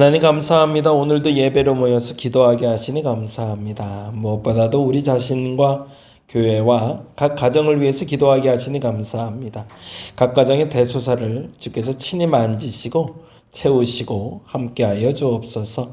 하나님 감사합니다. 오늘도 예배로 모여서 기도하게 하시니 감사합니다. 무엇보다도 우리 자신과 교회와 각 가정을 위해서 기도하게 하시니 감사합니다. 각 가정의 대소사를 주께서 친히 만지시고 채우시고 함께하여 주옵소서.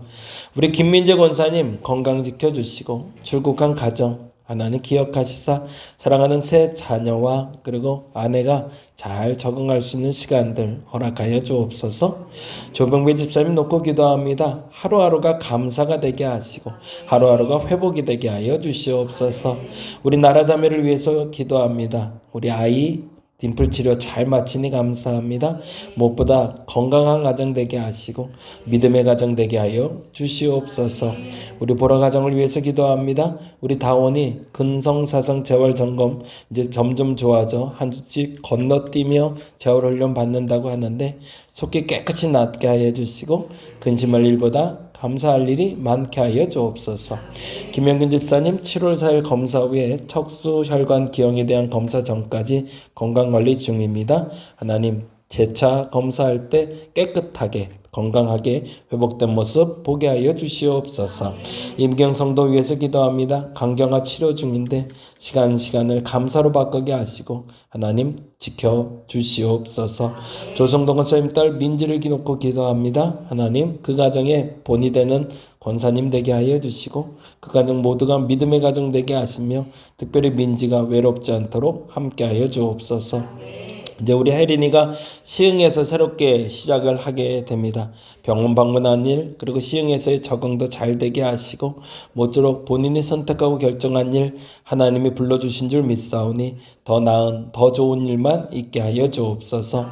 우리 김민재 권사님 건강 지켜주시고 출국한 가정 하나님 기억하시사 사랑하는 새 자녀와 그리고 아내가 잘 적응할 수 있는 시간들 허락하여 주옵소서. 조병배 집사님 놓고 기도합니다. 하루하루가 감사가 되게 하시고 하루하루가 회복이 되게 하여 주시옵소서. 우리 나라 자매를 위해서 기도합니다. 우리 아이 딤플 치료 잘 마치니 감사합니다. 무엇보다 건강한 가정 되게 하시고 믿음의 가정 되게 하여 주시옵소서. 우리 보라 가정을 위해서 기도합니다. 우리 다원이 근성 사성 재활 점검 이제 점점 좋아져 한 주씩 건너뛰며 재활 훈련 받는다고 하는데 속히 깨끗이 낫게 하여 주시고 근심할 일보다 감사할 일이 많게 하여 주옵소서. 김영균 집사님 7월 4일 검사 후에 척수 혈관 기형에 대한 검사 전까지 건강 관리 중입니다. 하나님 재차 검사할 때 깨끗하게 건강하게 회복된 모습 보게 하여 주시옵소서. 임경 성도 위해서 기도합니다. 강경화 치료 중인데 시간 시간을 감사로 바꾸게 하시고 하나님 지켜 주시옵소서. 조성동 권사님 딸 민지를 기놓고 기도합니다. 하나님 그 가정에 본이 되는 권사님 되게 하여 주시고 그 가정 모두가 믿음의 가정 되게 하시며 특별히 민지가 외롭지 않도록 함께 하여 주옵소서. 이제 우리 혜린이가 시흥에서 새롭게 시작을 하게 됩니다. 병원 방문한 일 그리고 시흥에서의 적응도 잘 되게 하시고 모쪼록 본인이 선택하고 결정한 일 하나님이 불러주신 줄 믿사오니 더 나은 더 좋은 일만 있게 하여 주옵소서.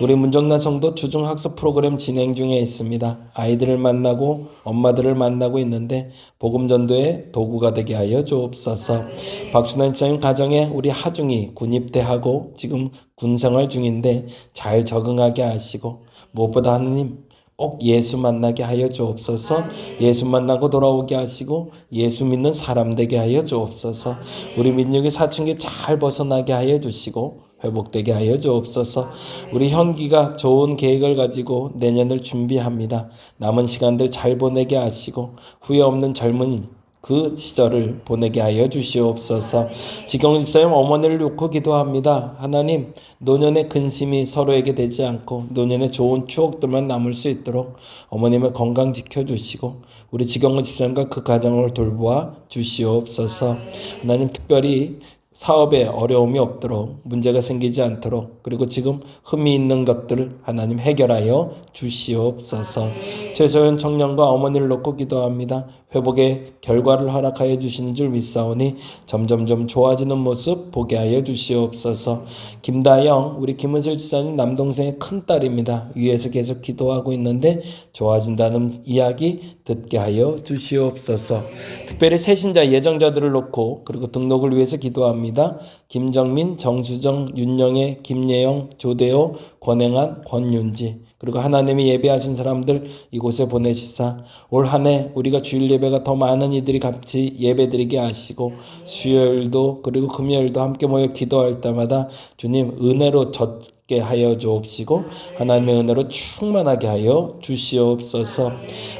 우리 문정란 성도 주중 학습 프로그램 진행 중에 있습니다. 아이들을 만나고 엄마들을 만나고 있는데 복음 전도의 도구가 되게 하여 주옵소서. 박순환 집사님 가정에 우리 하중이 군입대하고 지금 군 생활 중인데 잘 적응하게 하시고 무엇보다 하느님 꼭 예수 만나게 하여 주옵소서. 예수 만나고 돌아오게 하시고 예수 믿는 사람 되게 하여 주옵소서. 우리 민족의 사춘기 잘 벗어나게 하여 주시고 회복되게 하여 주옵소서. 우리 현기가 좋은 계획을 가지고 내년을 준비합니다. 남은 시간들 잘 보내게 하시고 후회 없는 젊은이 그 시절을 보내게 하여 주시옵소서. 지경 집사님 어머니를 놓고 기도합니다. 하나님 노년의 근심이 서로에게 되지 않고 노년의 좋은 추억들만 남을 수 있도록 어머님의 건강 지켜주시고 우리 지경 집사님과 그 가정을 돌보아 주시옵소서. 하나님 특별히 사업에 어려움이 없도록 문제가 생기지 않도록 그리고 지금 흠이 있는 것들을 하나님 해결하여 주시옵소서. 최소연 청년과 어머니를 놓고 기도합니다. 회복의 결과를 허락하여 주시는 줄 믿사오니 점점점 좋아지는 모습 보게 하여 주시옵소서. 김다영 우리 김은슬 지사님 남동생의 큰 딸입니다. 위에서 계속 기도하고 있는데 좋아진다는 이야기 듣게 하여 주시옵소서. 특별히 새신자 예정자들을 놓고 그리고 등록을 위해서 기도합니다. 김정민, 정수정, 윤영애, 김예영, 조대호, 권행한, 권윤지 그리고 하나님이 예배하신 사람들 이곳에 보내시사 올 한 해 우리가 주일 예배가 더 많은 이들이 같이 예배드리게 하시고 수요일도 그리고 금요일도 함께 모여 기도할 때마다 주님 은혜로 젖게 하여 주옵시고 하나님의 은혜로 충만하게 하여 주시옵소서.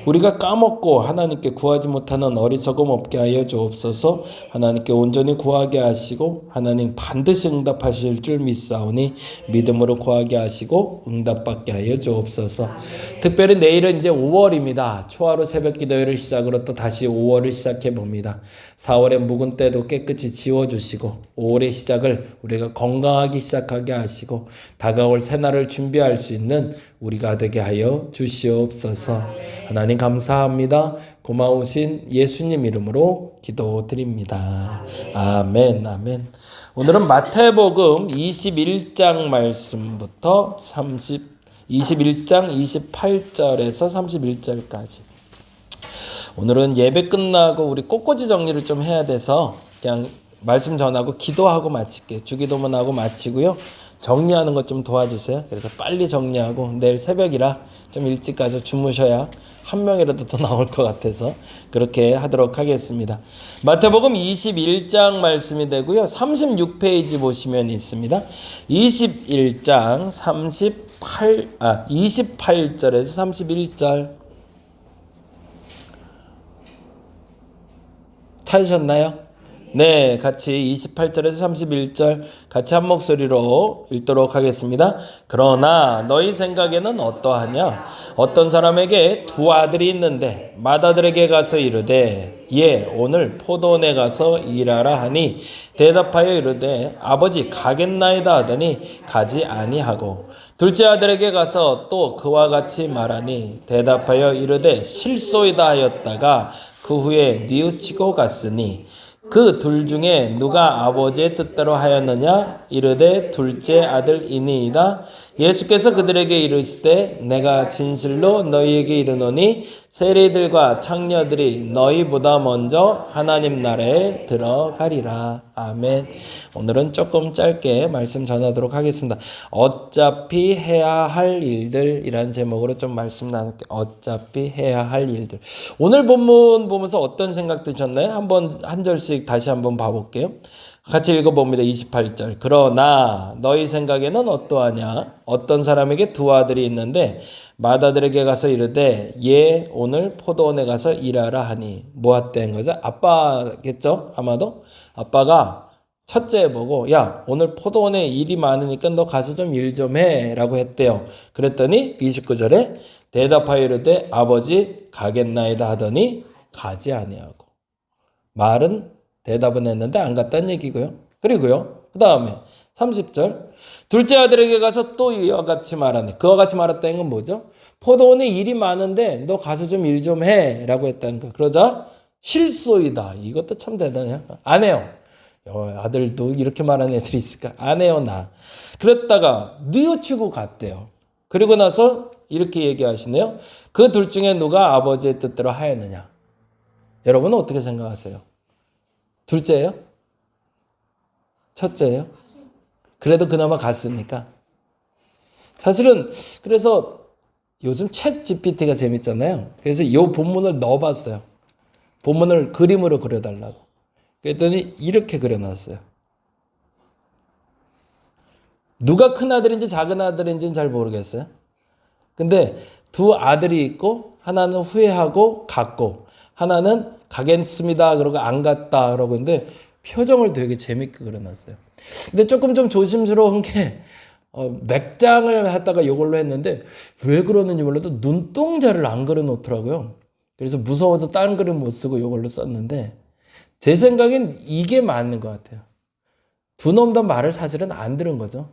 우리가 까먹고 하나님께 구하지 못하는 어리석음 없게 하여 주옵소서. 하나님께 온전히 구하게 하시고 하나님 반드시 응답하실 줄 믿사오니 믿음으로 구하게 하시고 응답받게 하여 주옵소서. 특별히 내일은 이제 5월입니다. 초하루 새벽 기도회를 시작으로 또 다시 5월을 시작해 봅니다 4월의 묵은 때도 깨끗이 지워주시고 5월의 시작을 우리가 건강하게 시작하게 하시고 다가올 새날을 준비할 수 있는 우리가 되게 하여 주시옵소서. 하나님 감사합니다. 고마우신 예수님 이름으로 기도드립니다. 아멘, 아멘. 오늘은 마태복음 21장 말씀부터 30, 21장 28절에서 31절까지. 오늘은 예배 끝나고 우리 꽃꽂이 정리를 좀 해야 돼서 그냥 말씀 전하고 기도하고 마칠게요. 주기도문 하고 마치고요. 정리하는 것 좀 도와주세요. 그래서 빨리 정리하고 내일 새벽이라 좀 일찍 가서 주무셔야 한 명이라도 더 나올 것 같아서 그렇게 하도록 하겠습니다. 마태복음 21장 말씀이 되고요. 36페이지 보시면 있습니다. 21장 38, 아, 28절에서 31절 찾으셨나요? 네, 같이 28절에서 31절 같이 한 목소리로 읽도록 하겠습니다. 그러나 너희 생각에는 어떠하냐? 어떤 사람에게 두 아들이 있는데 맏아들에게 가서 이르되 예 오늘 포도원에 가서 일하라 하니 대답하여 이르되 아버지 가겠나이다 하더니 가지 아니하고 둘째 아들에게 가서 또 그와 같이 말하니 대답하여 이르되 실소이다 하였다가 그 후에 뉘우치고 갔으니 그 둘 중에 누가 아버지의 뜻대로 하였느냐? 이르되 둘째 아들이니이다 예수께서 그들에게 이르시되 내가 진실로 너희에게 이르노니 세리들과 창녀들이 너희보다 먼저 하나님 나라에 들어가리라. 아멘. 오늘은 조금 짧게 말씀 전하도록 하겠습니다. 어차피 해야 할 일들이라는 제목으로 좀 말씀 나눌게요. 어차피 해야 할 일들. 오늘 본문 보면서 어떤 생각 드셨나요? 한번 한 절씩 다시 한번 봐볼게요 같이 읽어봅니다. 28절. 그러나 너희 생각에는 어떠하냐? 어떤 사람에게 두 아들이 있는데 맏아들에게 가서 이르되 얘 오늘 포도원에 가서 일하라 하니 뭐했다는 거죠? 아빠겠죠? 아마도 아빠가 첫째 보고 야 오늘 포도원에 일이 많으니까 너 가서 좀 일 좀 해라고 했대요. 그랬더니 29절에 대답하여 이르되 아버지 가겠나이다 하더니 가지 아니하고 말은 대답은 했는데 안 갔다는 얘기고요. 그리고요. 그 다음에 30절. 둘째 아들에게 가서 또 이와 같이 말하네. 그와 같이 말했다는 건 뭐죠? 포도원에 일이 많은데 너 가서 좀 일 좀 해. 라고 했다는 거. 그러자 실소이다. 이것도 참 대단해요. 안 해요. 어, 아들도 이렇게 말하는 애들이 있을까? 안 해요, 나. 그랬다가 뉘우치고 갔대요. 그리고 나서 이렇게 얘기하시네요. 그 둘 중에 누가 아버지의 뜻대로 하였느냐? 여러분은 어떻게 생각하세요? 둘째예요? 첫째예요? 그래도 그나마 갔으니까. 사실은 그래서 요즘 챗 GPT가 재밌잖아요. 그래서 이 본문을 넣어봤어요. 본문을 그림으로 그려달라고. 그랬더니 이렇게 그려놨어요. 누가 큰 아들인지 작은 아들인지는 잘 모르겠어요. 근데 두 아들이 있고 하나는 후회하고 갔고 하나는 가겠습니다. 그러고 안 갔다. 그러고 근데 표정을 되게 재밌게 그려놨어요. 근데 조금 좀 조심스러운 게 어, 맥장을 했다가 이걸로 했는데 왜 그러는지 몰라도 눈동자를 안 그려놓더라고요. 그래서 무서워서 다른 그림 못 쓰고 이걸로 썼는데 제 생각엔 이게 맞는 것 같아요. 두 놈 다 말을 사실은 안 들은 거죠.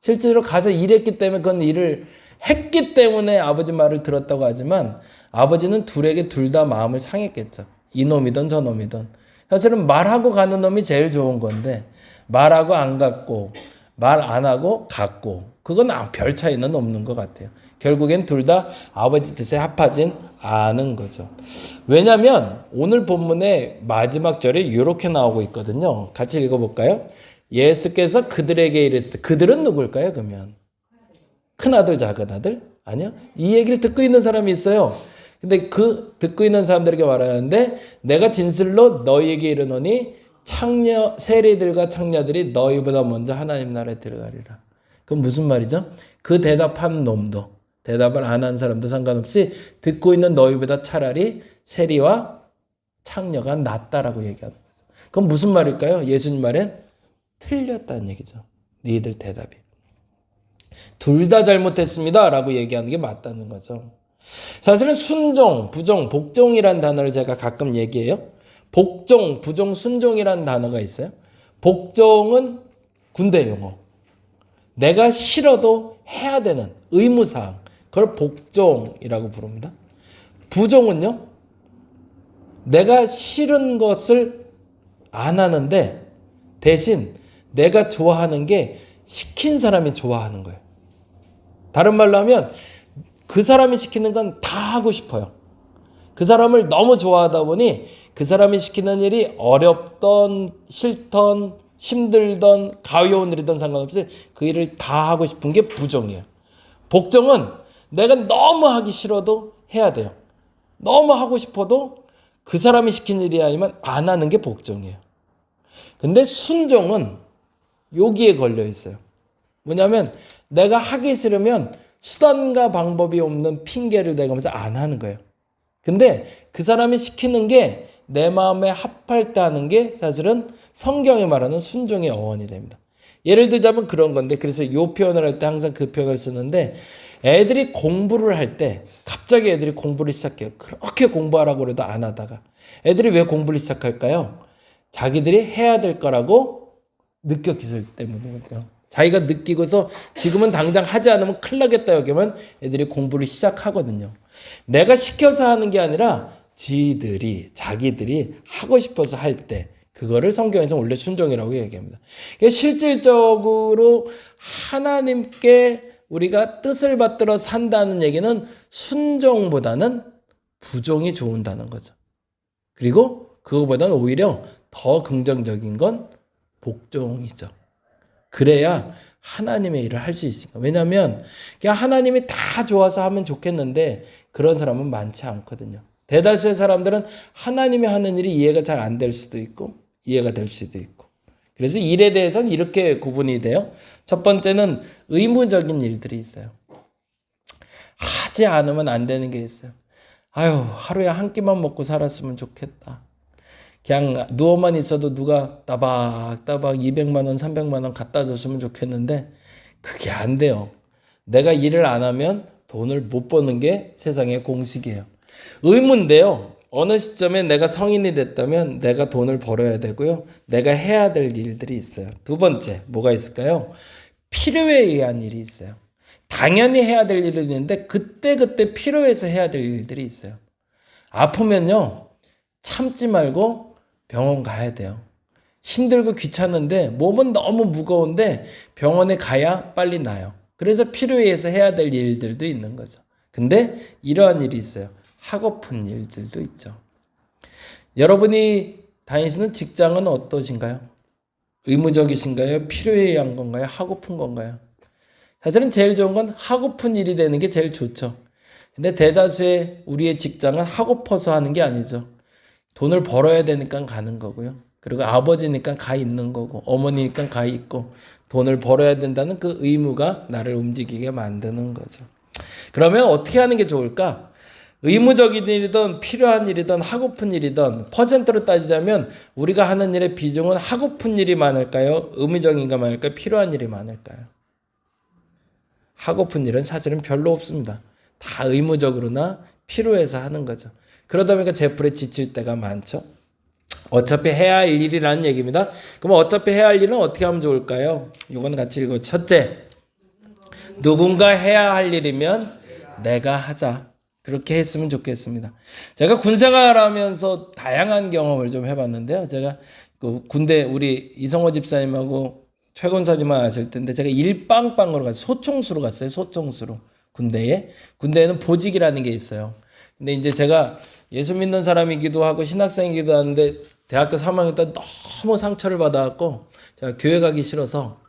실제로 가서 일했기 때문에 그건 일을 했기 때문에 아버지 말을 들었다고 하지만 아버지는 둘에게 둘 다 마음을 상했겠죠. 이놈이든 저놈이든. 사실은 말하고 가는 놈이 제일 좋은 건데 말하고 안 갔고 말 안 하고 갔고 그건 아, 별 차이는 없는 것 같아요. 결국엔 둘 다 아버지 뜻에 합하진 않은 거죠. 왜냐하면 오늘 본문의 마지막 절에 이렇게 나오고 있거든요. 같이 읽어볼까요? 예수께서 그들에게 이랬을 때 그들은 누굴까요? 그러면 큰 아들, 작은 아들? 아니요. 이 얘기를 듣고 있는 사람이 있어요. 근데 그 듣고 있는 사람들에게 말하는데 내가 진실로 너희에게 이르노니 창녀 세리들과 창녀들이 너희보다 먼저 하나님 나라에 들어가리라. 그건 무슨 말이죠? 그 대답한 놈도 대답을 안 한 사람도 상관없이 듣고 있는 너희보다 차라리 세리와 창녀가 낫다라고 얘기하는 거죠. 그건 무슨 말일까요? 예수님 말엔 틀렸다는 얘기죠. 너희들 대답이. 둘 다 잘못했습니다라고 얘기하는 게 맞다는 거죠. 사실은 순종, 부종, 복종이란 단어를 제가 가끔 얘기해요. 복종, 부종, 순종이라는 단어가 있어요. 복종은 군대 용어. 내가 싫어도 해야 되는 의무사항. 그걸 복종이라고 부릅니다. 부종은요, 내가 싫은 것을 안 하는데 대신 내가 좋아하는 게 시킨 사람이 좋아하는 거예요. 다른 말로 하면 그 사람이 시키는 건 다 하고 싶어요. 그 사람을 너무 좋아하다 보니 그 사람이 시키는 일이 어렵던 싫던 힘들던 가벼운 일이든 상관없이 그 일을 다 하고 싶은 게 부정이에요. 복종은 내가 너무 하기 싫어도 해야 돼요. 너무 하고 싶어도 그 사람이 시킨 일이 아니면 안 하는 게 복종이에요. 근데 순종은 여기에 걸려 있어요. 뭐냐면 내가 하기 싫으면 수단과 방법이 없는 핑계를 대면서 안 하는 거예요. 근데 그 사람이 시키는 게 내 마음에 합할 때 하는 게 사실은 성경이 말하는 순종의 어원이 됩니다. 예를 들자면 그런 건데 그래서 요 표현을 할 때 항상 그 표현을 쓰는데 애들이 공부를 할 때 갑자기 애들이 공부를 시작해요. 그렇게 공부하라고 그래도 안 하다가 애들이 왜 공부를 시작할까요? 자기들이 해야 될 거라고 느꼈기 때문이거든요. 자기가 느끼고서 지금은 당장 하지 않으면 큰일 나겠다 여기면 애들이 공부를 시작하거든요. 내가 시켜서 하는 게 아니라 지들이 자기들이 하고 싶어서 할 때 그거를 성경에서 원래 순종이라고 얘기합니다. 그러니까 실질적으로 하나님께 우리가 뜻을 받들어 산다는 얘기는 순종보다는 부종이 좋은다는 거죠. 그리고 그거보다는 오히려 더 긍정적인 건 복종이죠. 그래야 하나님의 일을 할 수 있으니까. 왜냐하면 그냥 하나님이 다 좋아서 하면 좋겠는데 그런 사람은 많지 않거든요. 대다수의 사람들은 하나님이 하는 일이 이해가 잘 안 될 수도 있고 이해가 될 수도 있고. 그래서 일에 대해서는 이렇게 구분이 돼요. 첫 번째는 의무적인 일들이 있어요. 하지 않으면 안 되는 게 있어요. 아유, 하루에 한 끼만 먹고 살았으면 좋겠다. 그냥 누워만 있어도 누가 따박따박 200만 원, 300만 원 갖다 줬으면 좋겠는데 그게 안 돼요. 내가 일을 안 하면 돈을 못 버는 게 세상의 공식이에요. 의무인데요. 어느 시점에 내가 성인이 됐다면 내가 돈을 벌어야 되고요. 내가 해야 될 일들이 있어요. 두 번째, 뭐가 있을까요? 필요에 의한 일이 있어요. 당연히 해야 될 일이 있는데 그때그때 필요해서 해야 될 일들이 있어요. 아프면요. 참지 말고 병원 가야 돼요. 힘들고 귀찮은데 몸은 너무 무거운데 병원에 가야 빨리 나요. 그래서 필요해서 해야 될 일들도 있는 거죠. 근데 이러한 일이 있어요. 하고픈 일들도 있죠. 여러분이 다니시는 직장은 어떠신가요? 의무적이신가요? 필요에 의한 건가요? 하고픈 건가요? 사실은 제일 좋은 건 하고픈 일이 되는 게 제일 좋죠. 근데 대다수의 우리의 직장은 하고퍼서 하는 게 아니죠. 돈을 벌어야 되니까 가는 거고요. 그리고 아버지니까 가 있는 거고, 어머니니까 가 있고, 돈을 벌어야 된다는 그 의무가 나를 움직이게 만드는 거죠. 그러면 어떻게 하는 게 좋을까? 의무적인 일이든 필요한 일이든 하고픈 일이든 퍼센트로 따지자면 우리가 하는 일의 비중은 하고픈 일이 많을까요? 의무적인가 많을까요? 필요한 일이 많을까요? 하고픈 일은 사실은 별로 없습니다. 다 의무적으로나 필요해서 하는 거죠. 그러다 보니까 제풀에 지칠 때가 많죠. 어차피 해야 할 일이라는 얘기입니다. 그럼 어차피 해야 할 일은 어떻게 하면 좋을까요? 이건 같이 읽어. 첫째, 누군가 해야 할 일이면 내가 하자. 그렇게 했으면 좋겠습니다. 제가 군 생활하면서 다양한 경험을 좀 해봤는데요. 제가 그 군대 우리 이성호 집사님하고 최건사님만 아실 텐데 제가 일빵빵으로 갔어요. 소총수로 갔어요. 소총수로 군대에 군대에는 보직이라는 게 있어요. 근데 이제 제가 예수 믿는 사람이기도 하고 신학생이기도 하는데 대학교 3학년 때 너무 상처를 받아갖고 제가 교회 가기 싫어서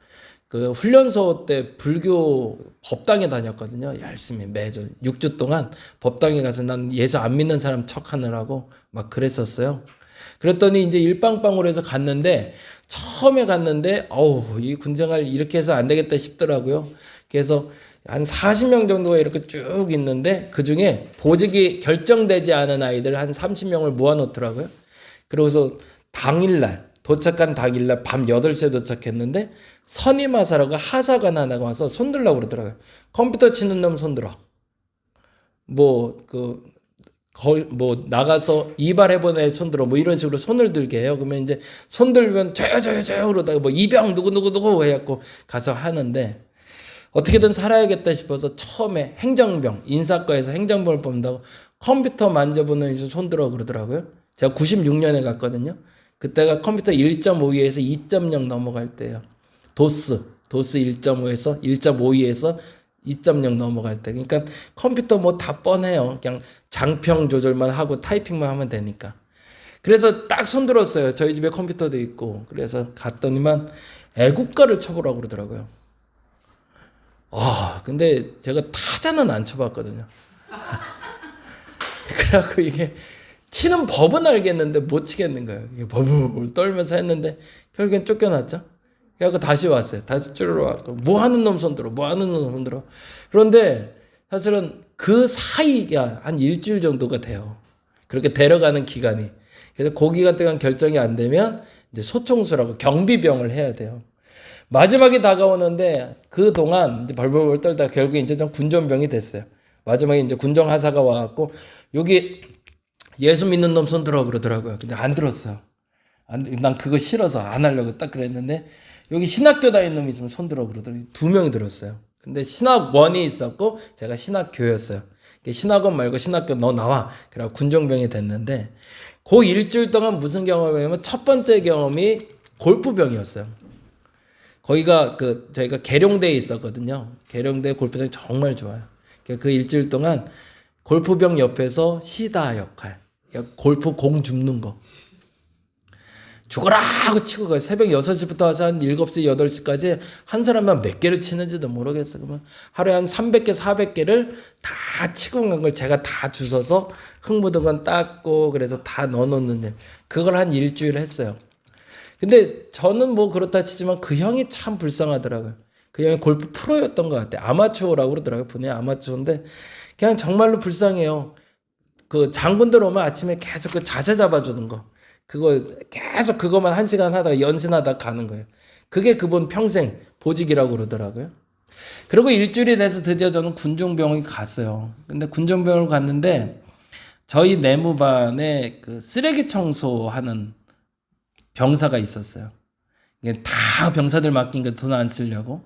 그 훈련소 때 불교 법당에 다녔거든요. 열심히 매주 6주 동안 법당에 가서 난 예수 안 믿는 사람 척 하느라고 막 그랬었어요. 그랬더니 이제 일빵빵으로 해서 갔는데 처음에 갔는데 어우 이 군생활 이렇게 해서 안 되겠다 싶더라고요. 그래서 한 40명 정도가 이렇게 쭉 있는데 그 중에 보직이 결정되지 않은 아이들 한 30명을 모아놓더라고요. 그러고서 당일날 도착한 당일날 밤 8시에 도착했는데 선임하사라고 하사관 하나가 와서 손들라고 그러더라고요. 컴퓨터 치는 놈 손들어. 뭐, 그, 거의 뭐 나가서 이발해본 애 손들어 뭐 이런 식으로 손을 들게 해요. 그러면 이제 손 들면 저요 저요 저요 그러다가 뭐 이병 누구 누구 누구 해갖고 가서 하는데 어떻게든 살아야겠다 싶어서 처음에 행정병 인사과에서 행정병을 뽑는다고 컴퓨터 만져보는 손들어 그러더라고요. 제가 96년에 갔거든요. 그때가 컴퓨터 1.5위에서 2.0 넘어갈 때예요. 도스 도스 1.5에서 1.5위에서 2.0 넘어갈 때. 그러니까 컴퓨터 뭐 다 뻔해요. 그냥 장평 조절만 하고 타이핑만 하면 되니까. 그래서 딱 손들었어요. 저희 집에 컴퓨터도 있고. 그래서 갔더니만 애국가를 쳐보라고 그러더라고요. 아, 근데 제가 타자는 안 쳐봤거든요. 그래갖고 이게 치는 법은 알겠는데 못 치겠는 거예요. 이게 버블 떨면서 했는데 결국엔 쫓겨났죠. 그래갖고 다시 왔어요. 다시 줄러 왔고 뭐 하는 놈 손들어, 뭐 하는 놈 손들어. 그런데 사실은 그 사이가 한 일주일 정도가 돼요. 그렇게 데려가는 기간이. 그래서 고기가 뜨간 결정이 안 되면 이제 소총수라고 경비병을 해야 돼요. 마지막이 다가오는데 그 동안 이제 벌벌벌 떨다 결국에 이제 좀 군전병이 됐어요. 마지막에 이제 군정 하사가 와갖고 여기 예수 믿는 놈 손 들어 그러더라고요. 근데 안 들었어요. 안, 난 그거 싫어서 안 하려고 딱 그랬는데 여기 신학교 다니는 놈이 있으면 손 들어 그러더니 두 명이 들었어요. 근데 신학원이 있었고 제가 신학교였어요. 신학원 말고 신학교 너 나와. 그래 군정병이 됐는데 그 일주일 동안 무슨 경험이냐면 첫 번째 경험이 골프병이었어요. 거기가 그 저희가 계룡대에 있었거든요. 계룡대 골프장이 정말 좋아요. 그 일주일 동안 골프병 옆에서 시다 역할, 골프 공 줍는 거. 죽어라 하고 치고 가요. 새벽 6시부터 와서 한 7시, 8시까지 한 사람만 몇 개를 치는지도 모르겠어. 그러면 하루에 한 300개, 400개를 다 치고 간 걸 제가 다 주워서 흙 묻은 닦고 그래서 다 넣어놓는 일. 그걸 한 일주일 했어요. 근데 저는 뭐 그렇다 치지만 그 형이 참 불쌍하더라고요. 그 형이 골프 프로였던 것 같아요. 아마추어라고 그러더라고요. 분이 아마추어인데 그냥 정말로 불쌍해요. 그 장군들 오면 아침에 계속 그 자세 잡아주는 거. 그거 계속 그것만 한 시간 하다가 연신하다 가는 거예요. 그게 그분 평생 보직이라고 그러더라고요. 그리고 일주일이 돼서 드디어 저는 군종병원에 갔어요. 근데 군종병원을 갔는데 저희 내무반에 그 쓰레기 청소하는 병사가 있었어요. 이게 다 병사들 맡긴 게돈안 쓰려고.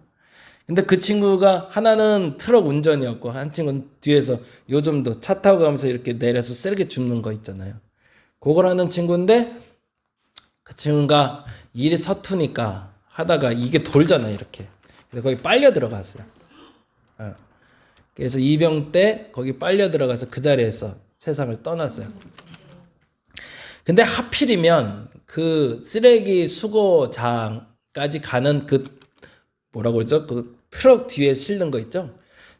근데 그 친구가 하나는 트럭 운전이었고 한 친구는 뒤에서 요즘도 차 타고 가면서 이렇게 내려서 쓰레기 줍는 거 있잖아요. 그걸 하는 친구인데 그 친구가 일이 서투니까 하다가 이게 돌잖아 이렇게. 그래서 거기 빨려 들어갔어요. 어. 그래서 이병 때 거기 빨려 들어가서 그 자리에서 세상을 떠났어요. 근데 하필이면 그 쓰레기 수거장까지 가는 그 뭐라고 그러죠? 그 트럭 뒤에 실는 거 있죠?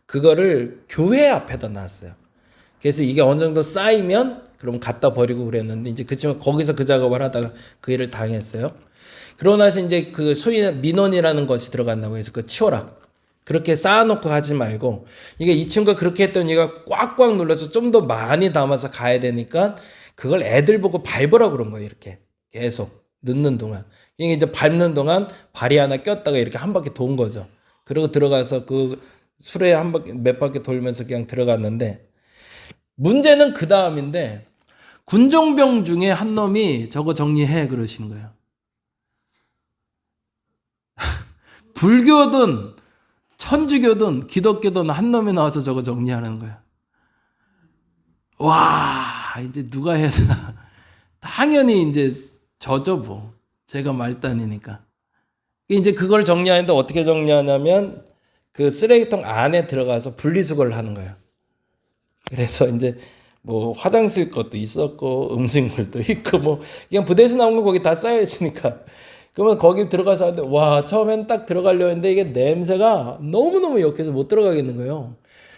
그거를 교회 앞에다 놨어요. 그래서 이게 어느 정도 쌓이면 그럼 갖다 버리고 그랬는데 이제 그 친구 거기서 그 작업을 하다가 그 일을 당했어요. 그러고 나서 이제 그 소위 민원이라는 것이 들어간다고 해서 그 치워라. 그렇게 쌓아놓고 하지 말고 이게 이 친구가 그렇게 했더니 얘가 꽉꽉 눌러서 좀 더 많이 담아서 가야 되니까 그걸 애들 보고 밟으라 그런 거예요 이렇게 계속 넣는 동안 이게 이제 밟는 동안 발이 하나 꼈다가 이렇게 한 바퀴 돈 거죠 그리고 들어가서 그 술에 한 바퀴 몇 바퀴 돌면서 그냥 들어갔는데 문제는 그 다음인데 군종병 중에 한 놈이 저거 정리해 그러시는 거예요 불교든 천주교든 기독교든 한 놈이 나와서 저거 정리하는 거야. 와, 이제 누가 해야 되나? 당연히 이제 저죠 뭐. 제가 말단이니까. 이제 그걸 정리하는데 어떻게 정리하냐면 그 쓰레기통 안에 들어가서 분리수거를 하는 거예요. 그래서 이제 뭐 화장실 것도 있었고 음식물도 있고 뭐 그냥 부대에서 나온 거 거기 다 쌓여 있으니까 그러면 거기 들어가서 하는데 와 처음엔 딱 들어가려 했는데 이게 냄새가 너무 너무 역해서 못 들어가겠는 거예요.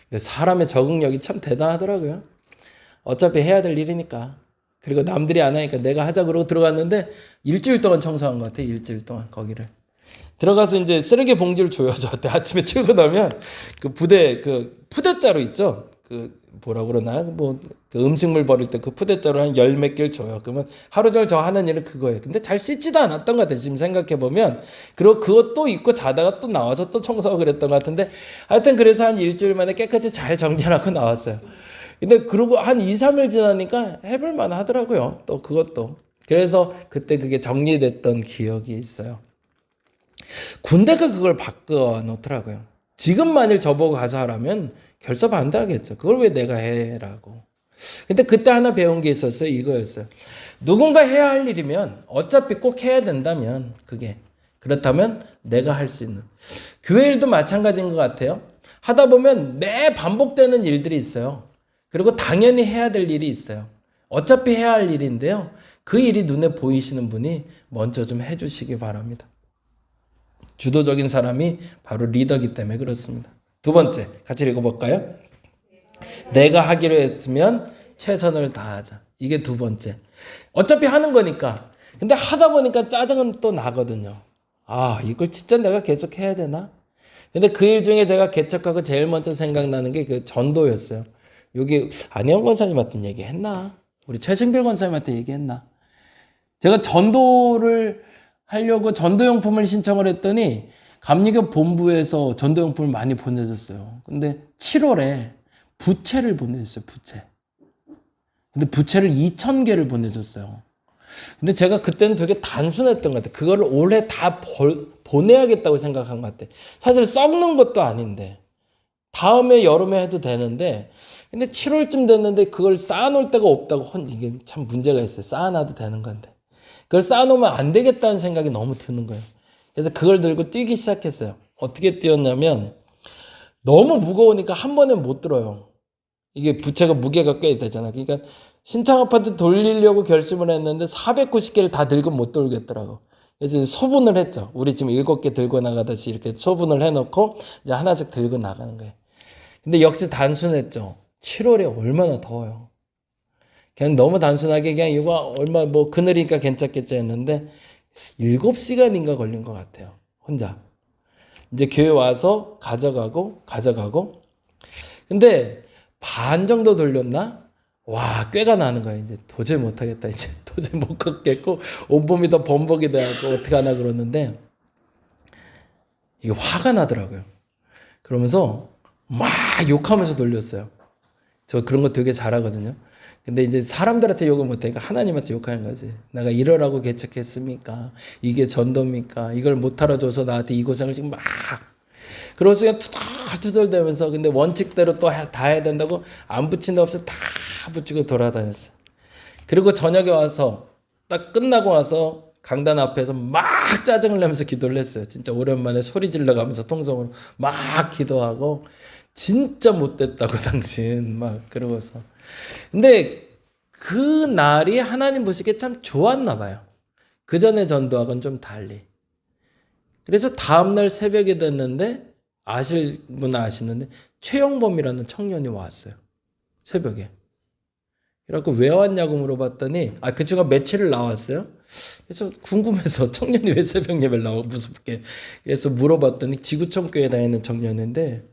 근데 사람의 적응력이 참 대단하더라고요. 어차피 해야 될 일이니까. 그리고 남들이 안 하니까 내가 하자 그러고 들어갔는데 일주일 동안 청소한 것 같아. 일주일 동안 거기를. 들어가서 이제 쓰레기 봉지를. 저한테 아침에 출근하면 그 부대 그 푸대자루 있죠. 그 뭐라 그러나 뭐 그 음식물 버릴 때 그 푸대자루 한 열 몇 개를 줘요. 그러면 하루 종일 저 하는 일은 그거예요. 근데 잘 씻지도 않았던 것 같아요. 지금 생각해 보면 그리고 그것도 입고 자다가 또 나와서 또 청소하고 그랬던 것 같은데 하여튼 그래서 한 일주일 만에 깨끗이 잘 정리하고 나왔어요. 근데 그러고 한 2, 3일 지나니까 해볼 만 하더라고요. 또 그것도. 그래서 그때 그게 정리됐던 기억이 있어요. 군대가 그걸 바꿔 놓더라고요. 지금 만일 저보고 가서 하라면 결사 반대하겠죠. 그걸 왜 내가 해라고. 근데 그때 하나 배운 게 있었어요. 이거였어요. 누군가 해야 할 일이면 어차피 꼭 해야 된다면 그게 그렇다면 내가 할 수 있는 교회 일도 마찬가지인 것 같아요. 하다 보면 매 반복되는 일들이 있어요. 그리고 당연히 해야 될 일이 있어요. 어차피 해야 할 일인데요. 그 일이 눈에 보이시는 분이 먼저 좀 해주시기 바랍니다. 주도적인 사람이 바로 리더기 때문에 그렇습니다. 두 번째, 같이 읽어볼까요? 내가 하기로 했으면 최선을 다하자. 이게 두 번째. 어차피 하는 거니까. 근데 하다 보니까 짜증은 또 나거든요. 아, 이걸 진짜 내가 계속 해야 되나? 근데 그 일 중에 제가 개척하고 제일 먼저 생각나는 게 그 전도였어요. 여기 안혜영 권사님한테 얘기했나? 우리 최승필 권사님한테 얘기했나? 제가 전도를 하려고 전도용품을 신청을 했더니 감리교 본부에서 전도용품을 많이 보내줬어요. 근데 7월에 부채를 보내줬어요. 부채. 근데 부채를 2,000개를 보내줬어요. 근데 제가 그때는 되게 단순했던 것 같아요. 그거를 올해 다 벌- 보내야겠다고 생각한 것 같아요. 사실 썩는 것도 아닌데. 다음에 여름에 해도 되는데. 근데 7월쯤 됐는데 그걸 쌓아놓을 데가 없다고 혼, 이게 참 문제가 있어요. 쌓아놔도 되는 건데. 그걸 쌓아놓으면 안 되겠다는 생각이 너무 드는 거예요. 그래서 그걸 들고 뛰기 시작했어요. 어떻게 뛰었냐면 너무 무거우니까 한 번에 못 들어요. 이게 부채가 무게가 꽤 되잖아. 그러니까 신창 아파트 돌리려고 결심을 했는데 490개를 다 들고 못 돌겠더라고. 그래서 소분을 했죠. 우리 지금 일곱 개 들고 나가듯이 이렇게 소분을 해놓고 이제 하나씩 들고 나가는 거예요. 근데 역시 단순했죠. 7월에 얼마나 더워요. 그냥 너무 단순하게 그냥 이거 얼마 뭐 그늘이니까 괜찮겠지 했는데 7시간인가 걸린 것 같아요. 혼자. 이제 교회 와서 가져가고 가져가고 근데 반 정도 돌렸나? 와 꾀가 나는 거야 이제 도저히 못 하겠다 이제 도저히 못 걷겠고 온몸이 더 범벅이 돼 갖고 어떻게 하나 그러는데 이게 화가 나더라고요 그러면서 막 욕하면서 돌렸어요 저 그런 거 되게 잘하거든요. 근데 이제 사람들한테 욕을 못하니까 하나님한테 욕하는 거지. 내가 이러라고 개척했습니까? 이게 전도입니까? 이걸 못 알아줘서 나한테 이 고생을 지금 막. 그러고서 그냥 투덜투덜대면서 근데 원칙대로 또 다 해야 된다고 안 붙인 데 없어 다 붙이고 돌아다녔어. 그리고 저녁에 와서 딱 끝나고 와서 강단 앞에서 막 짜증을 내면서 기도를 했어요. 진짜 오랜만에 소리 질러가면서 통성으로 막 기도하고 진짜 못됐다고 당신 막 그러고서 근데 그 날이 하나님 보시기에 참 좋았나 봐요. 그 전에 전도하고는 좀 달리. 그래서 다음날 새벽이 됐는데 아실 분 아시는데 최영범이라는 청년이 왔어요. 새벽에. 그래갖고 왜 왔냐고 물어봤더니 아 그 친구가 며칠을 나왔어요. 그래서 궁금해서 청년이 왜 새벽 예배를 나와 무섭게 그래서 물어봤더니 지구촌 교회 다니는 청년인데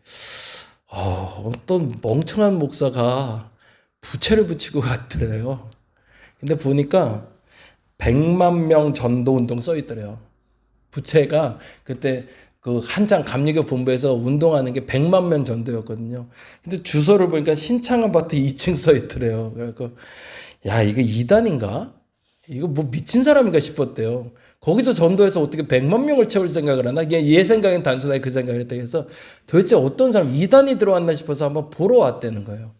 어, 어떤 멍청한 목사가 부채를 붙이고 갔더래요. 근데 보니까 100만 명 전도 운동 써 있더래요. 부채가 그때 그 한창 감리교 본부에서 운동하는 게 100만 명 전도였거든요. 근데 주소를 보니까 신창 아파트 2층 써 있더래요. 그래서 야 이거 이단인가? 이거 뭐 미친 사람인가 싶었대요. 거기서 전도해서 어떻게 100만 명을 채울 생각을 하나? 얘 생각엔 단순하게 그 생각을 했다 해서 도대체 어떤 사람 이단이 들어왔나 싶어서 한번 보러 왔다는 거예요.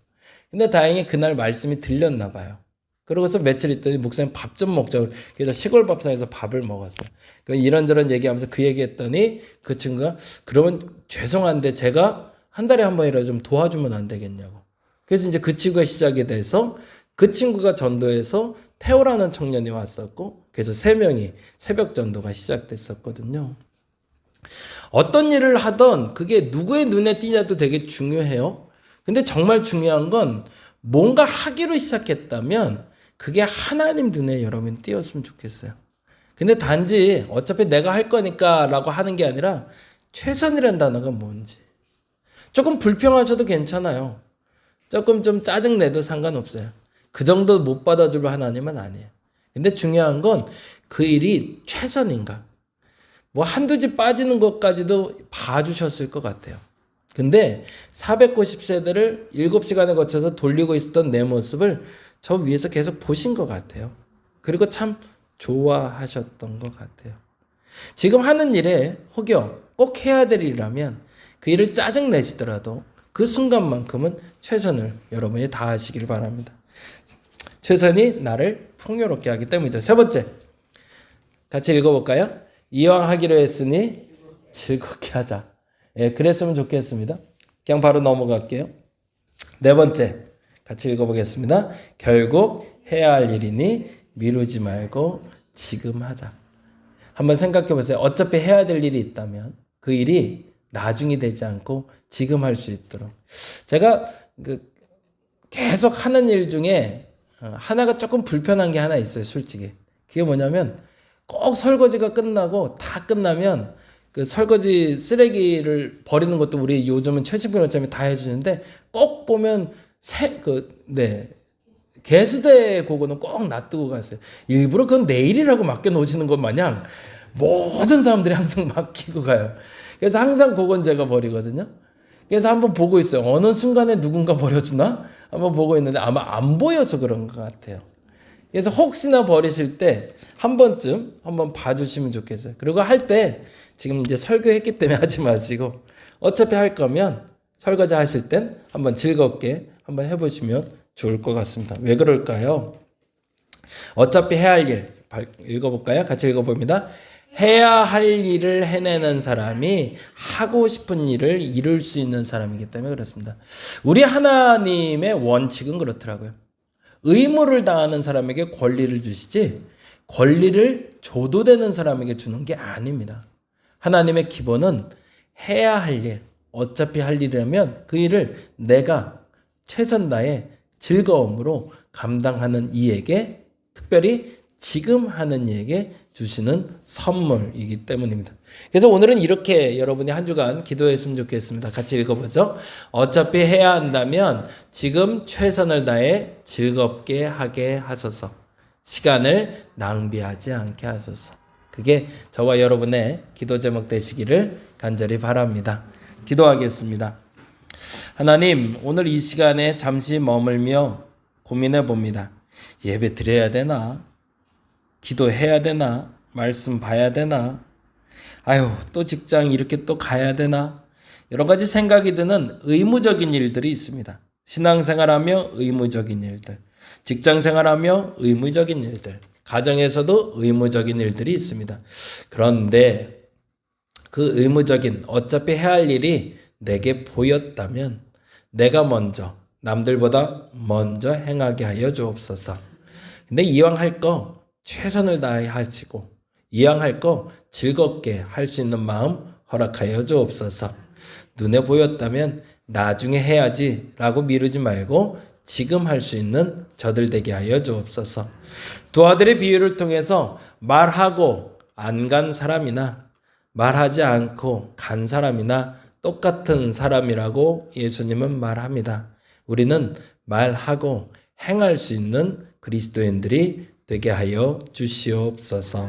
근데 다행히 그날 말씀이 들렸나 봐요. 그러고서 며칠 있더니 목사님 밥 좀 먹자고 그래서 시골 밥상에서 밥을 먹었어요. 그 이런저런 얘기하면서 그 얘기했더니 그 친구가 그러면 죄송한데 제가 한 달에 한 번이라도 좀 도와주면 안 되겠냐고. 그래서 이제 그 친구가 시작이 돼서 그 친구가 전도해서 태호라는 청년이 왔었고 그래서 세 명이 새벽 전도가 시작됐었거든요. 어떤 일을 하던 그게 누구의 눈에 띄냐도 되게 중요해요. 근데 정말 중요한 건 뭔가 하기로 시작했다면 그게 하나님 눈에 여러분 띄었으면 좋겠어요. 근데 단지 어차피 내가 할 거니까 라고 하는 게 아니라 최선이라는 단어가 뭔지. 조금 불평하셔도 괜찮아요. 조금 좀 짜증 내도 상관없어요. 그 정도 못 받아줄 하나님은 아니에요. 근데 중요한 건 그 일이 최선인가. 뭐 한두 집 빠지는 것까지도 봐주셨을 것 같아요. 근데 490세대를 7시간에 거쳐서 돌리고 있었던 내 모습을 저 위에서 계속 보신 것 같아요. 그리고 참 좋아하셨던 것 같아요. 지금 하는 일에 혹여 꼭 해야 될 일이라면 그 일을 짜증내시더라도 그 순간만큼은 최선을 여러분이 다하시길 바랍니다. 최선이 나를 풍요롭게 하기 때문이죠. 세 번째. 같이 읽어볼까요? 이왕 하기로 했으니 즐겁게 하자. 예, 그랬으면 좋겠습니다. 그냥 바로 넘어갈게요. 네 번째. 같이 읽어보겠습니다. 결국 해야 할 일이니 미루지 말고 지금 하자. 한번 생각해 보세요. 어차피 해야 될 일이 있다면 그 일이 나중이 되지 않고 지금 할 수 있도록. 제가 그 계속 하는 일 중에 어, 하나가 조금 불편한 게 하나 있어요, 솔직히. 그게 뭐냐면 꼭 설거지가 끝나고 다 끝나면 그 설거지 쓰레기를 버리는 것도 우리 요즘은 최신분 원장님이 다 해주는데 꼭 보면 새 그 네 개수대 그거는 꼭 놔두고 가세요. 일부러 그건 내일이라고 맡겨 놓으시는 것 마냥 모든 사람들이 항상 맡기고 가요. 그래서 항상 그건 제가 버리거든요. 그래서 한번 보고 있어요. 어느 순간에 누군가 버려주나? 한번 보고 있는데 아마 안 보여서 그런 것 같아요. 그래서 혹시나 버리실 때 한 번쯤 한번 봐주시면 좋겠어요. 그리고 할 때 지금 이제 설교했기 때문에 하지 마시고 어차피 할 거면 설거지 하실 땐 한번 즐겁게 한번 해보시면 좋을 것 같습니다. 왜 그럴까요? 어차피 해야 할 일, 발- 읽어볼까요? 같이 읽어봅니다. 해야 할 일을 해내는 사람이 하고 싶은 일을 이룰 수 있는 사람이기 때문에 그렇습니다. 우리 하나님의 원칙은 그렇더라고요. 의무를 다하는 사람에게 권리를 주시지 권리를 줘도 되는 사람에게 주는 게 아닙니다. 하나님의 기본은 해야 할 일, 어차피 할 일이라면 그 일을 내가 최선 다해 즐거움으로 감당하는 이에게 특별히 지금 하는 이에게 주시는 선물이기 때문입니다. 그래서 오늘은 이렇게 여러분이 한 주간 기도했으면 좋겠습니다. 같이 읽어보죠. 어차피 해야 한다면 지금 최선을 다해 즐겁게 하게 하소서. 시간을 낭비하지 않게 하소서. 그게 저와 여러분의 기도 제목 되시기를 간절히 바랍니다. 기도하겠습니다. 하나님, 오늘 이 시간에 잠시 머물며 고민해 봅니다. 예배 드려야 되나? 기도해야 되나? 말씀 봐야 되나? 아유, 또 직장 이렇게 또 가야 되나? 여러 가지 생각이 드는 의무적인 일들이 있습니다. 신앙생활하며 의무적인 일들, 직장 생활하며 의무적인 일들, 가정에서도 의무적인 일들이 있습니다. 그런데 그 의무적인 어차피 해야 할 일이 내게 보였다면 내가 먼저 남들보다 먼저 행하게 하여 주옵소서. 근데 이왕 할 거 최선을 다해 하시고 이왕 할거 즐겁게 할 수 있는 마음 허락하여 주옵소서. 눈에 보였다면 나중에 해야지 라고 미루지 말고 지금 할 수 있는 저들 되게 하여 주옵소서. 두 아들의 비유를 통해서 말하고 안 간 사람이나 말하지 않고 간 사람이나 똑같은 사람이라고 예수님은 말합니다. 우리는 말하고 행할 수 있는 그리스도인들이 되게 하여 주시옵소서.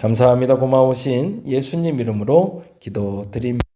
감사합니다. 고마우신 예수님 이름으로 기도드립니다.